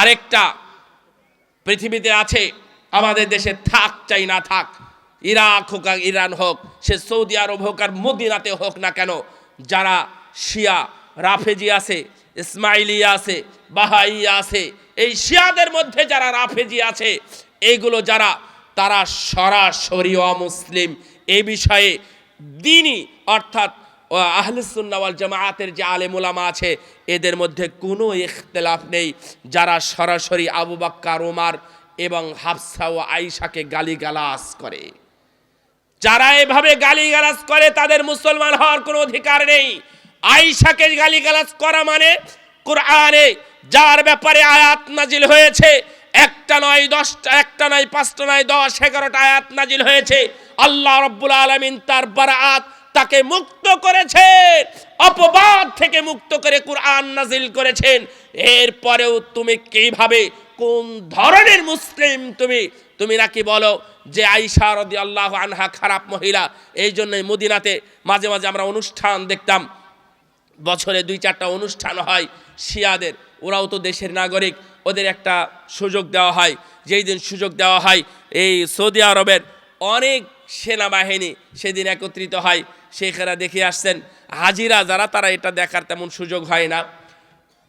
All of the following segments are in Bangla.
আরেকটা পৃথিবীতে আছে, আমাদের দেশে থাক চাই না থাক, ইরাক হোক আর ইরান হোক, সে সৌদি আরব হোক আর মদিনাতে হোক না কেন, যারা শিয়া, রাফেজি আছে, ইসমাইলিয়া আছে, বাহাইয়া আছে, এই শিয়াদের মধ্যে যারা রাফেজি আছে, এইগুলো যারা, তারা সরাসরি অমুসলিম এই বিষয়ে দিনই, অর্থাৎ আহলুসুন্নাওয়াল জামায়াতের যে আলেমুলামা আছে, এদের মধ্যে কোনো ইখতলাফ নেই। যারা সরাসরি আবু বাক্কার ওমার এবং হাফসা ও আইসাকে গালিগালাজ করে। যারা এভাবে গালিগালাজ করে, তাদের মুসলমান হওয়ার কোনো অধিকার নেই। আইসাকে গালিগালাজ করা মানে কোরআনে যার ব্যাপারে আয়াত নাজিল হয়েছে, একটা নয় দশটা, একটা নয় পাঁচটা নয় দশ এগারোটা আয়াত নাজিল হয়েছে। আল্লাহ রব্বুল আলমিন তার বারাত তাকে মুক্ত করেছেন, অপবাদ থেকে মুক্ত করে কোরআন নাজিল করেছেন। এরপরেও তুমি কীভাবে, কোন ধরনের মুসলিম তুমি? তুমি নাকি বলো যে আইসা রদি আল্লাহ আনহা খারাপ মহিলা এই জন্যই মদিনাতে মাঝে মাঝে আমরা অনুষ্ঠান দেখতাম। বছরে দুই চারটা অনুষ্ঠান হয় শিয়াদের, ওরাও তো দেশের নাগরিক, ওদের একটা সুযোগ দেওয়া হয়। যেই দিন সুযোগ দেওয়া হয়, এই সৌদি আরবের অনেক সেনাবাহিনী সেদিন একত্রিত হয়। শেখেরা দেখে আসছেন, হাজিরা যারা, তারা এটা দেখার তেমন সুযোগ হয় না।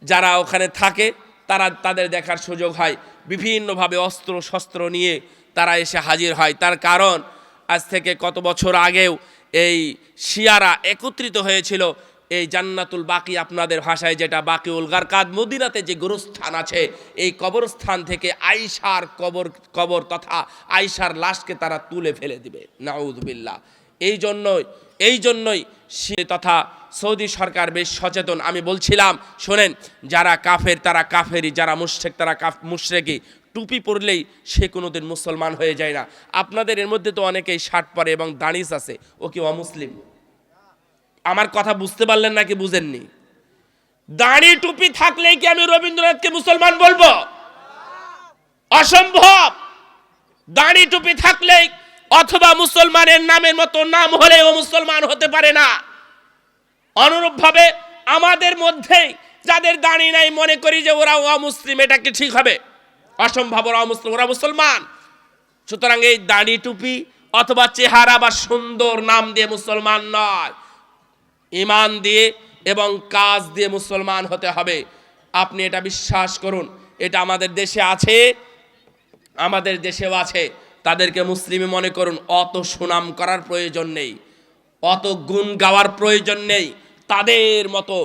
যারা ওখানে থাকে, তারা তাদের দেখার সুযোগ হয়। বিভিন্নভাবে অস্ত্র শস্ত্র নিয়ে তারা এসে হাজির হয়। তার কারণ, আজ থেকে কত বছর আগেও এই শিয়ারা একত্রিত হয়েছিল এই জান্নাতুল বাকি আপনাদের ভাষায় যেটা বাকি উলগার কাদ, মদিনাতে যে গুরুস্থান আছে, এই কবরস্থান থেকে আইসার কবর কবর তথা আইসার লাশকে তারা তুলে ফেলে দিবে। নাউদবিল্লা এই জন্যই এই জন্যই সে তথা সৌদি সরকার বেশ সচেতন। আমি বলছিলাম, শোনেন, যারা কাফের, তারা কাফেরই, যারা মুশ্রেক, তারা কাফ মুশ্রেকি টুপি পরলেই সে কোনোদিন মুসলমান হয়ে যায় না। আপনাদের এর মধ্যে তো অনেকেই শার্ট পরে এবং দাঁড়িস আছে, ও কি অমুসলিম? আমার কথা বুঝতে পারলেন নাকি বুঝেননি? দাড়ি টুপি থাকলেই কি আমি রবীন্দ্রনাথকে মুসলমান বলব? অসম্ভব! দাড়ি টুপি থাকলেই অথবা মুসলমানের নামের মতো নাম হলেও মুসলমান হতে পারে না। অনুরূপভাবে আমাদের মধ্যেই যাদের দাঁড়ি নাই, মনে করি যে ওরা অমুসলিম, এটা কি ঠিক হবে? অসম্ভব ওরা অমুসলিম ওরা মুসলমান। সুতরাং এই দাঁড়ি টুপি অথবা চেহারা বা সুন্দর নাম দিয়ে মুসলমান নয়। ইমান দিয়ে এবং কাজ দিয়ে মুসলমান হতে হবে। আপনি এটা বিশ্বাস করুন, এটা আমাদের দেশে আছে, আমাদের দেশেও আছে। তাদেরকে মুসলিমে মনে করুন, অত সুনাম করার প্রয়োজন নেই, অত গুণ গাওয়ার প্রয়োজন নেই। তাদের মতো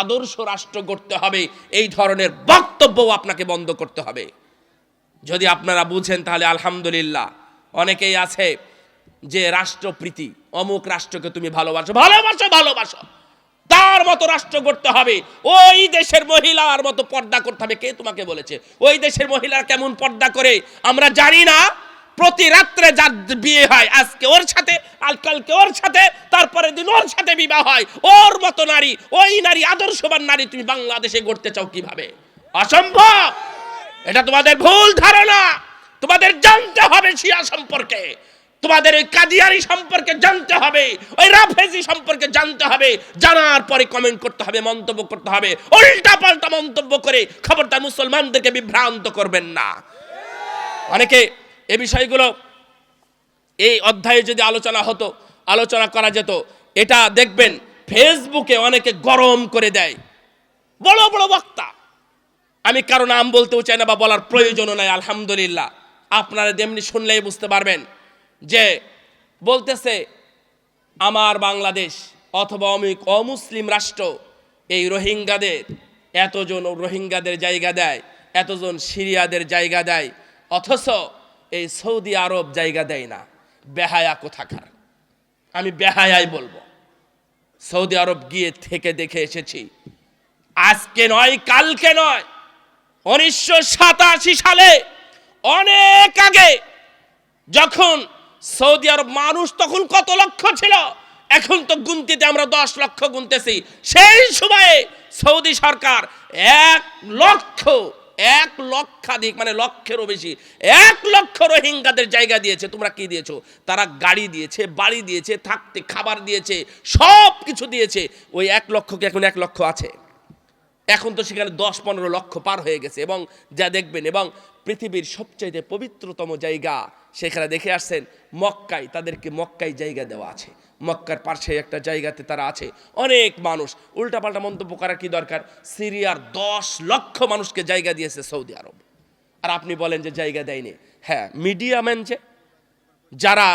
আদর্শ রাষ্ট্র করতে হবে, এই ধরনের বক্তব্যও আপনাকে বন্ধ করতে হবে। যদি আপনারা বুঝেন তাহলে আলহামদুলিল্লাহ, অনেকেই আছে যে রাষ্ট্রপ্রীতি, অমুক রাষ্ট্রকে তুমি ভালোবাসো ভালোবাসো ভালোবাসো। তার মতো রাষ্ট্র করতে হবে। ওই দেশের মহিলার মতো পর্দা করতে হবে। কে তোমাকে বলেছে? ওই দেশের মহিলার কেমন পর্দা করে? আমরা জানি না। প্রতি রাত্রে যার বিয়ে হয়, আজকে ওর সাথে আজকালকে ওর সাথে তারপরে দিন ওর সাথে বিবাহ হয়। ওর মতো নারী, ওই নারী, আদর্শবান নারী তুমি বাংলাদেশে গড়তে চাও কীভাবে? অসম্ভব! এটা তোমাদের ভুল ধারণা। তোমাদের জানতে হবে শিয়া সম্পর্কে। তোমাদের ওই কাদিয়ারি সম্পর্কে জানতে হবে, ওই রাফেজি সম্পর্কে জানতে হবে, জানার পরে কমেন্ট করতে হবে, মন্তব্য করতে হবে। উল্টা পাল্টা মন্তব্য করে খবরদার মুসলমানদেরকে বিভ্রান্ত করবেন না। অনেকে এ বিষয়গুলো এই অধ্যায়ে যদি আলোচনা হতো, আলোচনা করা যেত, এটা দেখবেন ফেসবুকে অনেকে গরম করে দেয়। বড় বড় বক্তা। আমি কারও নাম বলতেও চাই না বা বলার প্রয়োজনও নাই, আলহামদুলিল্লাহ। আপনারা তেমনি শুনলেই বুঝতে পারবেন। যে বলতেছে, আমার বাংলাদেশ অথবা অমিক অমুসলিম রাষ্ট্র, এই রোহিঙ্গাদের, এতজন রোহিঙ্গাদের জায়গা দেয়, এতজন সিরিয়াদের জায়গা দেয়, অথচ এই সৌদি আরব জায়গা দেয় না, বেহায়া কোথাকার? আমি বেহায়াই বলব। সৌদি আরব গিয়ে থেকে দেখে এসেছি, আজকে নয়, কালকে নয়, উনিশশো সালে অনেক আগে যখন সৌদি আরব মানুষ তখন কত লক্ষ ছিল? এখন তো গুনতিতে আমরা দশ লক্ষ গুনতেছি। সেই সময়ে সৌদি সরকার এক লক্ষ, এক লক্ষাধিক মানে লক্ষেরও বেশি, এক লক্ষ রোহিঙ্গাদের জায়গা দিয়েছে। তোমরা কি দিয়েছ? তারা গাড়ি দিয়েছে, বাড়ি দিয়েছে, থাকতে খাবার দিয়েছে সব কিছু দিয়েছে। ওই এক লক্ষকে এখন এক লক্ষ আছে। এখন তো সেখানে দশ পনেরো লক্ষ পার হয়ে গেছে এবং যা দেখবেন, এবং পৃথিবীর সবচাইতে পবিত্রতম জায়গা সেখানে দেখে আসছেন, মক্কায়, তাদেরকে মক্কায় জায়গা দেওয়া আছে। মক্কার পাশে একটা জায়গাতে তারা আছে। অনেক মানুষ, উল্টাপাল্টা মন্তব্য করার কি দরকার? সিরিয়ার দশ লক্ষ মানুষকে জায়গা দিয়েছে সৌদি আরব। আর আপনি বলেন যে জায়গা দেয়নি। হ্যাঁ মিডিয়া ম্যান যে, যারা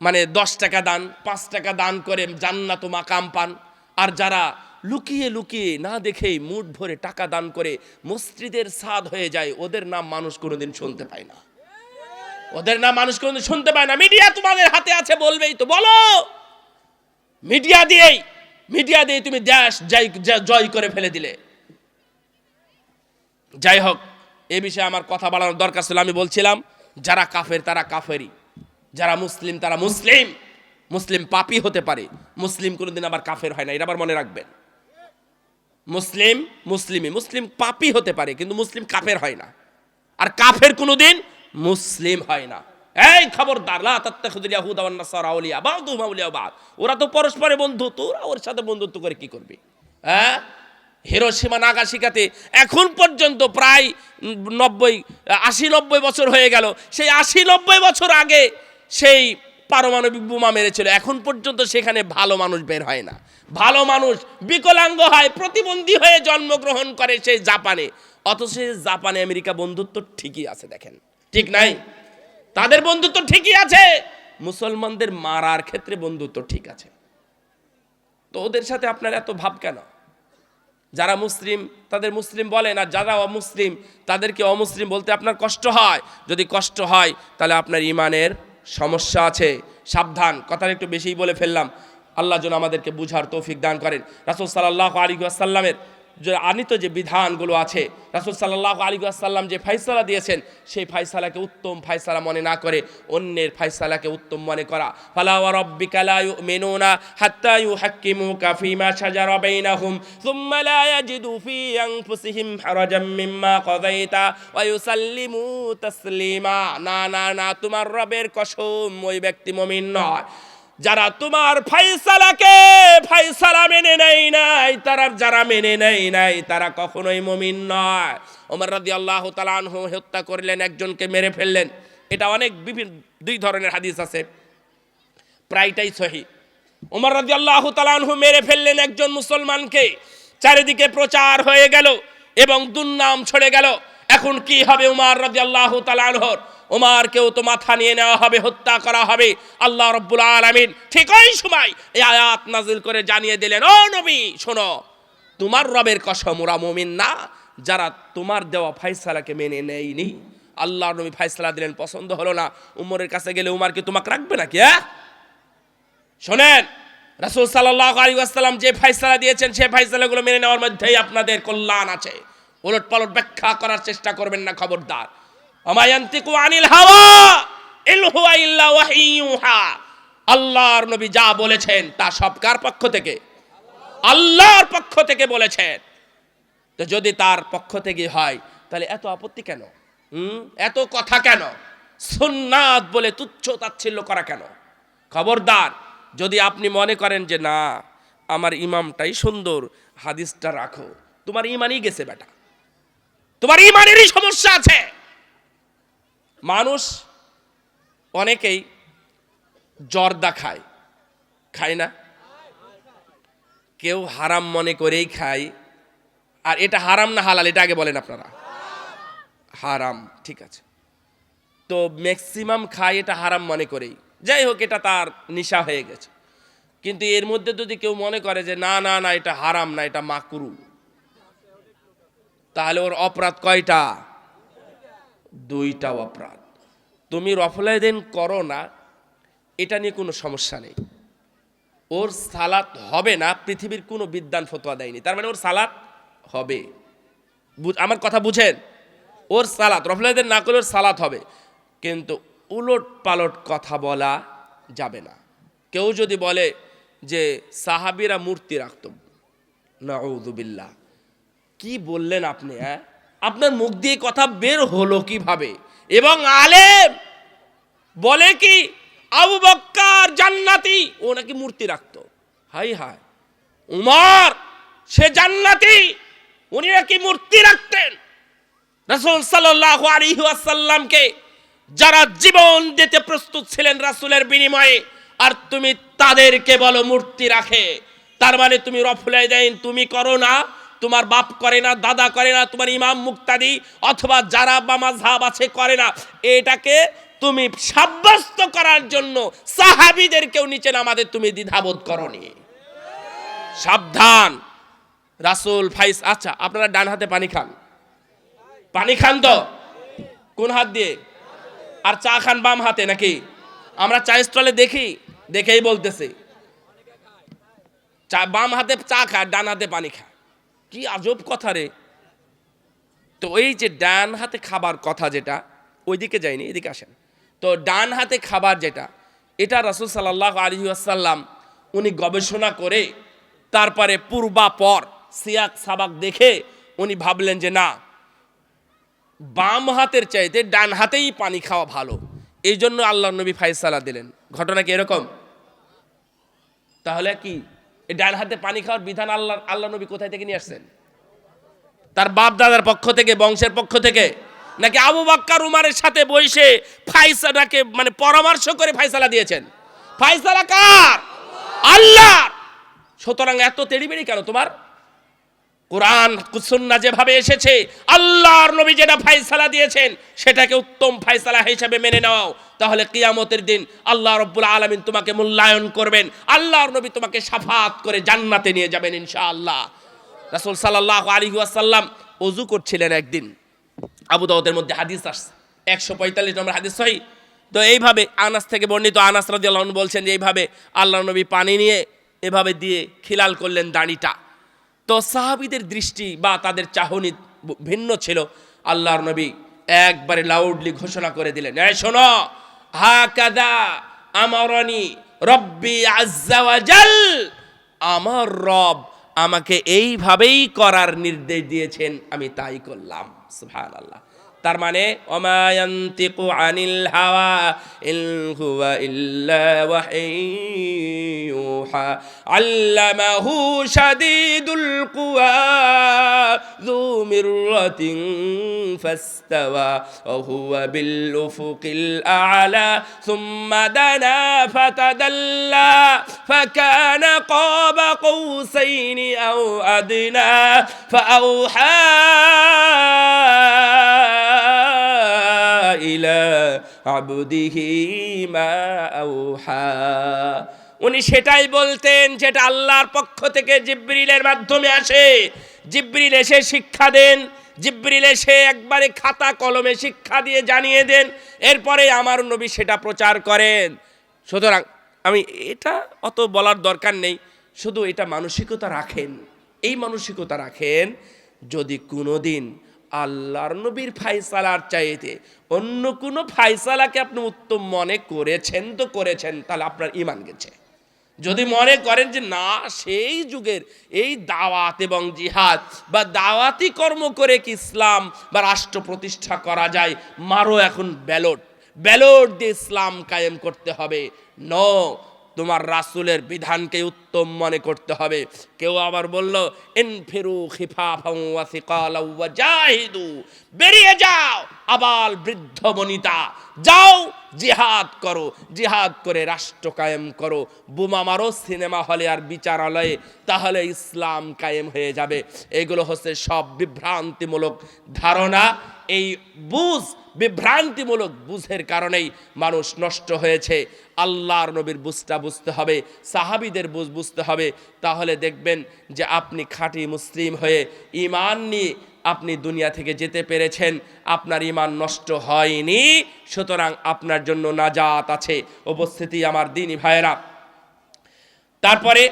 মানে দশ টাকা দান, পাঁচ টাকা দান করে জান্নাত মাকাম পান, আর যারা লুকিয়ে লুকিয়ে না দেখেই মুঠ ভরে টাকা দান করে মসজিদের স্বাদ হয়ে যায়, ওদের নাম মানুষ কোনোদিন শুনতে পায় না। ওদের নাম মানুষ কোনোদিন শুনতে পায় না। মিডিয়া তোমাদের হাতে আছে বলবেই তো, বলো! মিডিয়া দিয়েই, মিডিয়া দিয়ে তুমি দেশ জয় জয় করে ফেলে দিলে। যাই হোক, এ বিষয়ে আমার কথা বাড়ানোর দরকার ছিল। আমি বলছিলাম, যারা কাফের, তারা কাফেরই। যারা মুসলিম, তারা মুসলিম। মুসলিম পাপি হতে পারে। মুসলিম কোনোদিন আবার কাফের হয় না, এটা আবার মনে রাখবেন। মুসলিম মুসলিমই। মুসলিম পাপি হতে পারে, কিন্তু মুসলিম কাফের হয় না। আর কাফের কোনোদিন মুসলিম হয় না। এই খবরদার, লা তাত্তাখিযুল ইয়াহুদা ওয়ান নাসারা আউলিয়া, বা'দুহুম আউলিয়া বা'দ। ওরা তো পরস্পরে বন্ধু, তোরা ওর সাথে বন্ধুত্ব করে কি করবি? হ্যাঁ? হিরোসীমা নাগাশিকাতে এখন পর্যন্ত প্রায় নব্বই, আশি নব্বই বছর হয়ে গেল। সেই আশি নব্বই বছর আগে সেই পারমাণবিক বোমা মেরেছিল। এখন পর্যন্ত সেখানে ভালো মানুষ বের হয় না। ভালো মানুষ বিকলাঙ্গ হয়, প্রতিবন্ধী হয়ে জন্মগ্রহণ করে সেই জাপানে। অথচ জাপানে আমেরিকা বন্ধুত্ব ঠিকই আছে, দেখেন। ঠিক নাই? তাদের বন্ধুত্ব ঠিকই আছে, মুসলমানদের মারার ক্ষেত্রে বন্ধুত্ব ঠিক আছে। তো ওদের সাথে আপনার এত ভাব কেন? যারা মুসলিম, তাদের মুসলিম বলেন আর যারা অমুসলিম, তাদেরকে অমুসলিম বলতে আপনার কষ্ট হয়। যদি কষ্ট হয়, তাহলে আপনার ইমানের সমস্যা আছে, সাবধান, কথাটা একটু বেশিই বলে ফেললাম। আল্লাহ যেন আমাদেরকে বুঝার তৌফিক দান করেন। রাসুল সাল্লাহ আলী আসাল্লামের আনিত যে বিধানগুলো আছে, রাসুল সাল্লাহ আলী আসাল্লাম যে ফাইসালা দিয়েছেন, সেই ফাইসালাকে উত্তম ফাইসালা মনে না করে অন্যের ফাইসালাকে উত্তম মনে করা। ফালা ওয়া রাব্বিকা লা ইউমিনুনা হাত্তা ইউহাক্কিমুকা ফীমা শাজারা বাইনাহুম, সুম্মা লা ইয়াজিদু ফী আনফুসিহিম হারাজাম মিম্মা কাযাইতা ওয়া ইউসাল্লিমু তাসলিমা। না না না, তোমার রবের কসম ওই ব্যক্তি মুমিন নয়। যারা তোমার ফাইসালাকে ফাইসালা মেনে নেই নাই, তারা যারা মেনে নেই নাই, তারা কখনোই মমিন নয়। ওমর রাদি আল্লাহ তালানহু হত্যা করলেন, একজনকে মেরে ফেললেন। এটা অনেক বিভিন্ন, দুই ধরনের হাদিস আছে। প্রায়টাই সহি। ওমর রাদি আল্লাহ তালানহু মেরে ফেললেন একজন মুসলমানকে। চারিদিকে প্রচার হয়ে গেল এবং দুর্নাম ছড়ে গেল। এখন কি হবে উমার রাজি আল্লাহ তালানহর ওমারকেও তো মাথা নিয়ে নেওয়া হবে, হত্যা করা হবে। আল্লাহ রব্বুল আলমিন ঠিক ওই সময় এই আয়াত নাজিল করে জানিয়ে দিলেন, ও নবী, শোনো, তোমার রবের কসম, ওরা মমিন না। যারা তোমার দেওয়া ফাইসালাকে মেনে নেয়নি, আল্লাহ নবী ফাইসালা দিলেন, পছন্দ হলো না। উমরের কাছে গেলে উমার কি তোমাকে রাখবে নাকি হ্যাঁ? শোনেন, রাসুল সাল্লাহ আলী আসসালাম যে ফাইসালা দিয়েছেন সেই ফাইসালাগুলো মেনে নেওয়ার মধ্যেই আপনাদের কল্যাণ আছে। ওলট পালট ব্যাখ্যা করার চেষ্টা করবেন না খবরদার। আল্লাহর নবী যা বলেছেন তা সবকার পক্ষ থেকে? আল্লাহর পক্ষ থেকে বলেছেন। তো যদি তার পক্ষ থেকে হয়, তাহলে এত আপত্তি কেন? হুম? এত কথা কেন? সুন্নাত বলে তুচ্ছ তাচ্ছিল্য করা কেন? খবরদার, যদি আপনি মনে করেন যে না, আমার ইমামটাই সুন্দর, হাদিসটা রাখো। তোমার ইমানই গেছে বেটা। তোমার ইমানেরই সমস্যা আছে। মানুষ অনেকেই জর্দা খায়। খায় না? কেউ হারাম মনে করেই খায়। আর এটা হারাম না হালাল, এটা আগে বলেন আপনারা। হারাম, ঠিক আছে। তো ম্যাক্সিমাম খায় এটা হারাম মনে করেই। যাই হোক, এটা তার নিশা হয়ে গেছে। কিন্তু এর মধ্যে যদি কেউ মনে করে যে, না না না, এটা হারাম না, এটা মাকরু। তাহলে ওর অপরাধ কয়টা? দুইটা অপরাধ। তুমি রফলাইদিন করো না, এটা নিয়ে কোনো সমস্যা নেই। ওর সালাত হবে না, পৃথিবীর কোনো বিদ্যান ফতোয়া দেয়নি। তার মানে ওর সালাত হবে। আমার কথা বুঝেন? ওর সালাত, রফলাইদিন না করলে ওর সালাত হবে। কিন্তু উলট পালট কথা বলা যাবে না। কেউ যদি বলে যে সাহাবিরা মূর্তি রাখত নাউদুবিল্লাহ কি বললেন আপনি হ্যাঁ? আপনার মুখ দিয়ে কথা বের হলো কীভাবে? এবং আলেম বলে কি, আবু বক্কার জান্নাতি, ও নাকি মূর্তি রাখতো। হাই হাই, উমার, সে জান্নাতি, উনি নাকি মূর্তি রাখতেন। রাসূল সাল্লাল্লাহু আলাইহি ওয়াসাল্লামকে যারা জীবন দিতে প্রস্তুত ছিলেন রাসূলের বিনিময়ে, আর তুমি তাদেরকে বলো মূর্তি রাখে, তার মানে তুমি রফুলাই দেন তুমি করো না তোমার বাপ করে না, দাদা করে না, তোমার ইমাম মুক্তাদি অথবা যারা বা মাঝহাব আছে করে না। এটাকে তুমি সাব্যস্ত করার জন্য সাহাবিদেরকেও নিচে নামাতে তুমি দ্বিধাবোধ করনি। সাবধান। রাসূল ফাইস আচ্ছা আপনারা ডান হাতে পানি খান। পানি খান তো? কোন হাত দিয়ে? আর চা খান বাম হাতে নাকি? আমরা চা স্টলে দেখি, দেখেই বলতেছি। চা, বাম হাতে চা খা, ডান হাতে পানি খায় কি আজব কথা রে। তো এই যে ডান হাতে খাবার কথা যেটা, ওইদিকে যায়নি এদিকে আসেন। তো ডান হাতে খাবার যেটা, এটা রাসুল সাল্লাহ আলী আসাল্লাম উনি গবেষণা করে, তারপরে পূর্বাপর সিয়াক সাবাক দেখে উনি ভাবলেন যে না, বাম হাতের চাইতে ডান হাতেই পানি খাওয়া ভালো। এই জন্য আল্লাহ নবী ফাইসালা দিলেন। ঘটনা কি এরকম? তাহলে কি? এই ডান হাতে পানি খাওয়ার বিধান আল্লাহ আল্লাহ নবী কোথায় থেকে নিয়ে আসছেন? তার বাপ দাদার পক্ষ থেকে, বংশের পক্ষ থেকে, নাকি আবু বাক্কার উমারের সাথে বসে ফাইসালাকে মানে পরামর্শ করে ফাইসালা দিয়েছেন? ফাইসালা কার? আল্লাহ সুতরাং এত তেড়িবেড়ি কেন তোমার? কোরআন কুসুন্না যেভাবে এসেছে, আল্লাহর নবী যেটা ফাইসালা দিয়েছেন, সেটাকে উত্তম ফাইসালা হিসেবে মেনে নাও। তাহলে কিয়ামতের দিন আল্লাহ রব্বুল আলামিন তোমাকে মূল্যায়ন করবেন। আল্লাহর নবী তোমাকে সাফাত করে জান্নাতে নিয়ে যাবেন ইনশাআল্লাহ। রাসূল সাল্লাল্লাহু আলাইহি ওয়াসাল্লাম অজু করছিলেন একদিন। আবু দাউদের মধ্যে হাদিস আসছে। একশো পঁয়তাল্লিশ নম্বর হাদিস সহি। তো এইভাবে আনাস থেকে বর্ণিত আনাস রাদিয়াল্লাহু আনহু বলছেন যে এইভাবে আল্লাহ নবী পানি নিয়ে এভাবে দিয়ে খিলাল করলেন দাড়িটা। তো সাহাবিদের দৃষ্টি বা তাদের চাহনি ভিন্ন ছিল। আল্লাহর নবী একবারে লাউডলি ঘোষণা করে দিলেন, এই শোনো হা কাদা আমারনি রব্বি আজ্জাওয়াজাল আমার রব আমাকে এইভাবেই করার নির্দেশ দিয়েছেন, আমি তাই করলাম। সুবহানাল্লাহ। তার মানে অমায়ন্তিকু আনিল হাওয়া ইন হুয়া ইল্লা আল্লামাহু শাদীদুল কুওয়া। যু মিররাতিন ফাস্তাওয়া ওয়া হুয়া বিল উফুকিল আ'লা সুম্মা দানা ফাতাদাল্লা فكان قاب قوسين أو أدنى فأوحى إلى عبده ما أوحى উনি সেটাই বলতেন যেটা আল্লাহর পক্ষ থেকে জিব্রিলের মাধ্যমে আসে জিব্রিল এসে শিক্ষা দেন, জিব্রিল এসে একবারে খাতা কলমে শিক্ষা দিয়ে জানিয়ে দেন, এরপরে আমার নবী সেটা প্রচার করেন। সুতরাং আমি, এটা অত বলার দরকার নেই, শুধু এটা মানসিকতা রাখেন, এই মানসিকতা রাখেন, যদি কোনোদিন আল্লাহর নবীর ফাইসালার চাইতে অন্য কোনো ফাইসালাকে আপনি উত্তম মনে করেছেন তো করেছেন, তাহলে আপনার ইমান গেছে। যদি মনে করেন যে না, সেই যুগের এই দাওয়াত এবং জিহাদ বা দাওয়াতি কর্ম করে কি ইসলাম বা রাষ্ট্র প্রতিষ্ঠা করা যায়, মারো এখন ব্যালট। ব্যালট দিয়ে ইসলাম কায়েম করতে হবে। ন তোমার রাসুলের বিধানকে উত্তম মনে করতে হবে। কেউ আবার বলল ওয়া জাহিদু। বেরিয়ে যাও, আবাল বৃদ্ধ বনিতা। যাও, জিহাদ করো, জিহাদ করে রাষ্ট্র কায়েম করো। বোমা মারো, সিনেমা হলে আর বিচারালয়ে, তাহলে ইসলাম কায়েম হয়ে যাবে। এগুলো হচ্ছে সব বিভ্রান্তিমূলক ধারণা। এই বুঝ বিভ্রান্তিমূলক বুঝের কারণেই মানুষ নষ্ট হয়েছে। আল্লাহর নবীর বুঝটা বুঝতে হবে, সাহাবিদের বুঝ বুঝতে হবে। তাহলে দেখবেন যে আপনি খাঁটি মুসলিম হয়ে ইমান নিয়ে আপনি দুনিয়া থেকে যেতে পেরেছেন, আপনার ইমান নষ্ট হয়নি, সুতরাং আপনার জন্য নাজাত আছে। উপস্থিতি আমার দিনই ভাইয়েরা। তারপরে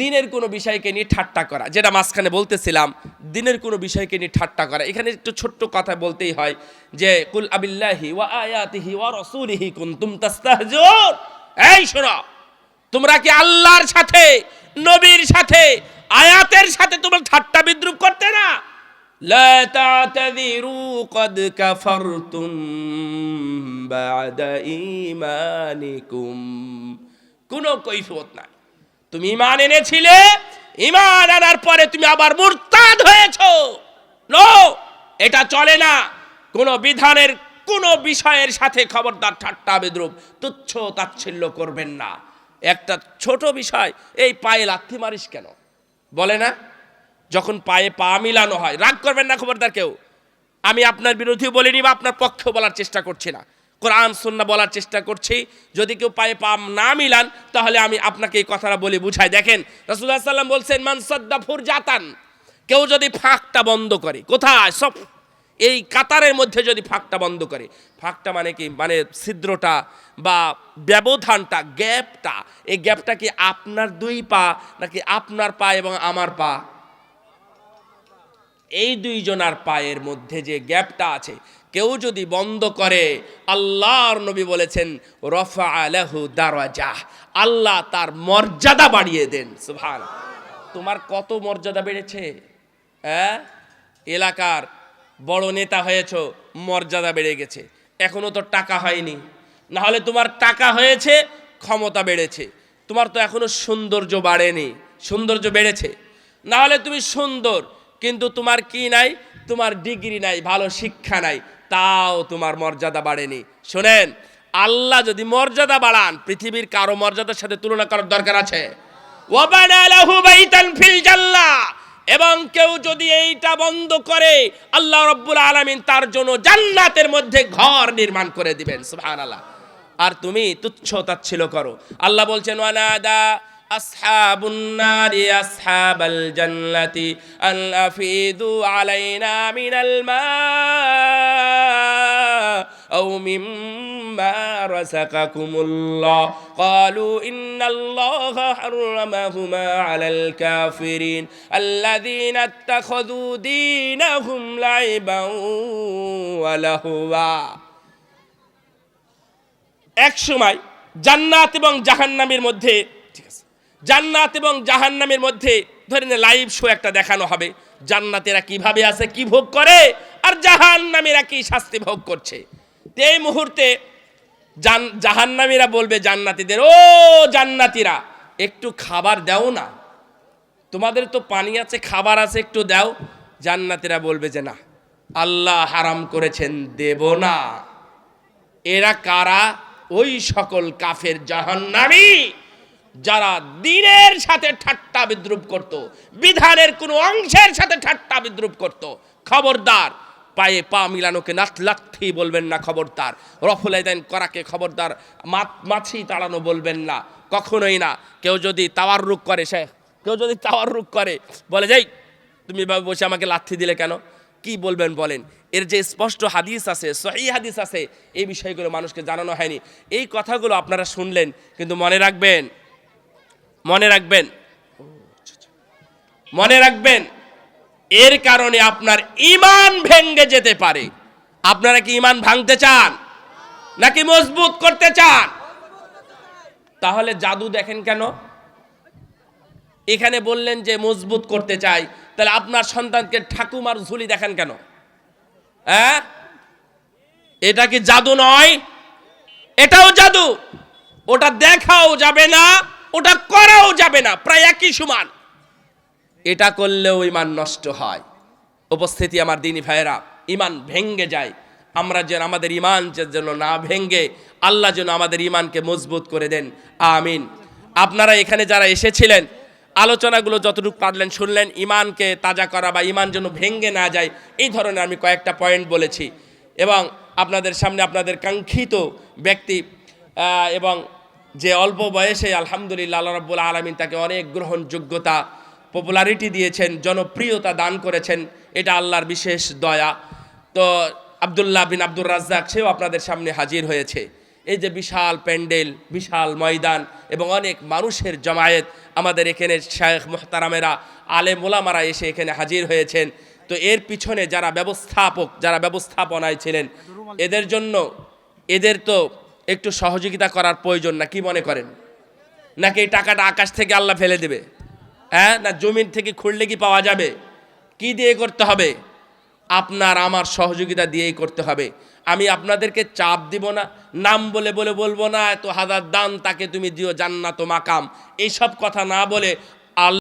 দিনের কোনো বিষয়কে নিয়ে ঠাট্টা করা, যেটা মাঝখানে বলতেছিলাম, দিনের কোনো বিষয়কে নিয়ে ঠাট্টা করা। এখানে একটু ছোট্ট কথা বলতেই হয় যে, কুল আবিল্লাহি ওয়া আয়াতিহি ওয়া রাসূলিহি কুনতুম তাস্তাহজুর এই শোনো, তোমরা কি আল্লাহর সাথে, নবীর সাথে, আয়াতের সাথে তোমরা ঠাট্টা বিদ্রুপ করতে না? লা তাতাযিরু কদ কাফারতুম বাদা ঈমানিকুম। কোনো কৈফিয়ত নাই। তুমি ইমান এনেছিলে, ইমান আনার পরে তুমি আবার মুরতাদ হয়েছ। নো, এটা চলে না। কোন বিধানের, কোন বিষয়ের সাথে খবরদার ঠাট্টা বিদ্রুপ তুচ্ছ তাচ্ছিল্য করবেন না। একটা ছোট বিষয়, এই পায়ে লাথি মারিস কেন? বলে না? যখন পায়ে পা মিলানো হয়, রাগ করবেন না খবরদার কেউ? আমি আপনার বিরোধী বলিনি বা আপনার পক্ষে বলার চেষ্টা করছি না। কোরআন সুন্না বলার চেষ্টা করছি। যদি কেউ পায়ে পা না মিলান, তাহলে আমি আপনাকে এই কথাটা বলে, বুঝাই। দেখেন রাসুল্লাহ সাল্লাম বলছেন মানসাদ্দাফুর জাতান কেউ যদি ফাঁকটা বন্ধ করে, কোথায়? সব, এই কাতারের মধ্যে যদি ফাঁকটা বন্ধ করে, ফাঁকটা মানে কি? মানে ছিদ্রটা বা ব্যবধানটা, গ্যাপটা, এই গ্যাপটা কি আপনার দুই পা নাকি আপনার পা এবং আমার পা? এই দুইজনার পায়ের মধ্যে যে গ্যাপটা আছে কেউ যদি বন্ধ করে, আল্লাহর নবী বলেছেন, রফা আলাহু দারাজা আল্লাহ তার মর্যাদা বাড়িয়ে দেন সুভান তোমার কত মর্যাদা বেড়েছে? হ্যাঁ? এলাকার বড় নেতা হয়েছ, মর্যাদা বেড়ে গেছে। এখনও তো টাকা হয়নি। না হলে তোমার টাকা হয়েছে, ক্ষমতা বেড়েছে। তোমার তো এখনও সৌন্দর্য বাড়েনি। সৌন্দর্য বেড়েছে। না হলে তুমি সুন্দর, কিন্তু তোমার কি নাই? তোমার ডিগ্রি নাই, ভালো শিক্ষা নাই। তাও তোমার মর্যাদা বাড়েনি। শোনেন, আল্লাহ যদি মর্যাদা বাড়ান, পৃথিবীর কারও মর্যাদার সাথে তুলনা করার দরকার আছে। এবং কেউ যদি এইটা বন্ধ করে, আল্লাহ রব্বুল আলামিন তার জন্য জান্নাতের মধ্যে ঘর নির্মাণ করে দিবেন, সুবহানাল্লাহ। আর তুমি তুচ্ছ তাচ্ছিল করো। আল্লাহ বলছেন, ওয়ানাদা আসহাবুন নারি আসহাবাল জান্নাতি আন আফিদু আলাইনা মিনাল মা أو مما رزقكم الله قالوا إن الله حرمهما على الكافرين الذين اتخذوا دينهم لعبا ولهوا এক সময় জান্নাত এবং জাহান্নামের মধ্যে ঠিক আছে জান্নাত এবং জাহান্নামের মধ্যে, ধরে নে লাইভ শো একটা দেখানো হবে। জান্নাতেরা কীভাবে আছে, কি ভোগ করে, আর জাহান্নামীরা কি শাস্তি ভোগ করছে। এই মুহূর্তে জান, জাহান্নামীরা বলবে, জান্নাতীদের, ও জান্নাতীরা, একটু খাবার দাও না। তোমাদের তো পানি আছে, খাবার আছে, একটু দাও। জান্নাতীরা বলবে যে, না, আল্লাহ হারাম করেছেন, দেব না। এরা কারা? ওই সকল কাফের জাহান্নামী। যারা দিনের সাথে ঠাট্টা বিদ্রুপ করত, বিধানের কোনো অংশের সাথে ঠাট্টা বিদ্রুপ করত, খবরদার, পায়ে পা মিলানোকে নাথ লাথি বলবেন না খবরদার রফুলাই দেন করাকে খবরদার মাছি তাড়ানো বলবেন না, কখনোই না। কেউ যদি তাওয়ার রুক করে, সে কেউ যদি তাওয়ার রুক করে, বলে যাই তুমি এভাবে বসে আমাকে লাথি দিলে কেন? কি বলবেন বলেন? এর যে স্পষ্ট হাদিস আছে সহি হাদিস আছে, এই বিষয়গুলো মানুষকে জানানো হয়নি। এই কথাগুলো আপনারা শুনলেন, কিন্তু মনে রাখবেন মনে রাখবেন। মনে রাখবেন, এর কারণে আপনার ইমান ভেঙ্গে যেতে পারে। আপনারা কি ইমান ভাঙতে চান? নাকি মজবুত করতে চান? তাহলে জাদু দেখেন কেন? এখানে বললেন যে মজবুত করতে চাই, তাহলে আপনার সন্তানকে ঠাকুমার ঝুলি দেখেন কেন? হ্যাঁ? এটা কি জাদু নয়? এটাও জাদু। ওটা দেখাও যাবে না। ওটা করাও যাবে না, প্রায় একই সমান। এটা করলেও ইমান নষ্ট হয়। উপস্থিতি আমার দিনী ভাইয়েরা ইমান ভেঙ্গে যায়। আমরা যেন আমাদের ইমান যেন না ভেঙ্গে, আল্লাহ যেন আমাদের ইমানকে মজবুত করে দেন। আমিন। আপনারা এখানে যারা এসেছিলেন, আলোচনাগুলো যতটুকু পারলেন শুনলেন ইমানকে তাজা করা বা ইমান যেন ভেঙ্গে না যায়, এই ধরনের আমি কয়েকটা পয়েন্ট বলেছি। এবং আপনাদের সামনে আপনাদের কাঙ্ক্ষিত ব্যক্তি এবং যে অল্প বয়সে আলহামদুলিল্লাহ আল্লাহ রাব্বুল আলমিন তাকে অনেক গ্রহণযোগ্যতা পপুলারিটি দিয়েছেন, জনপ্রিয়তা দান করেছেন, এটা আল্লাহর বিশেষ দয়া। তো আবদুল্লাহ বিন আব্দুর রাজ্জাক, সেও আপনাদের সামনে হাজির হয়েছে। এই যে বিশাল প্যান্ডেল, বিশাল ময়দান এবং অনেক মানুষের জমায়েত আমাদের এখানে শায়েখ মোহতারামেরা, আলে ওলামারা এসে এখানে হাজির হয়েছেন। তো এর পিছনে যারা ব্যবস্থাপক, যারা ব্যবস্থাপনায় ছিলেন, এদের জন্য, এদের তো একটু সহযোগিতা করার প্রয়োজন না, কি মনে করেন? নাকি এই টাকাটা আকাশ থেকে আল্লাহ ফেলে দেবে? হ্যাঁ? না জমিন থেকে খুঁড়লে কি পাওয়া যাবে? কি দিয়ে করতে হবে? আপনার আমার সহযোগিতা দিয়েই করতে হবে। আমি আপনাদেরকে চাপ দিব না, নাম বলে বলে বলব না, এত হাজার দান তাকে তুমি দিও, জান্নাত মাকাম। এইসব কথা না বলে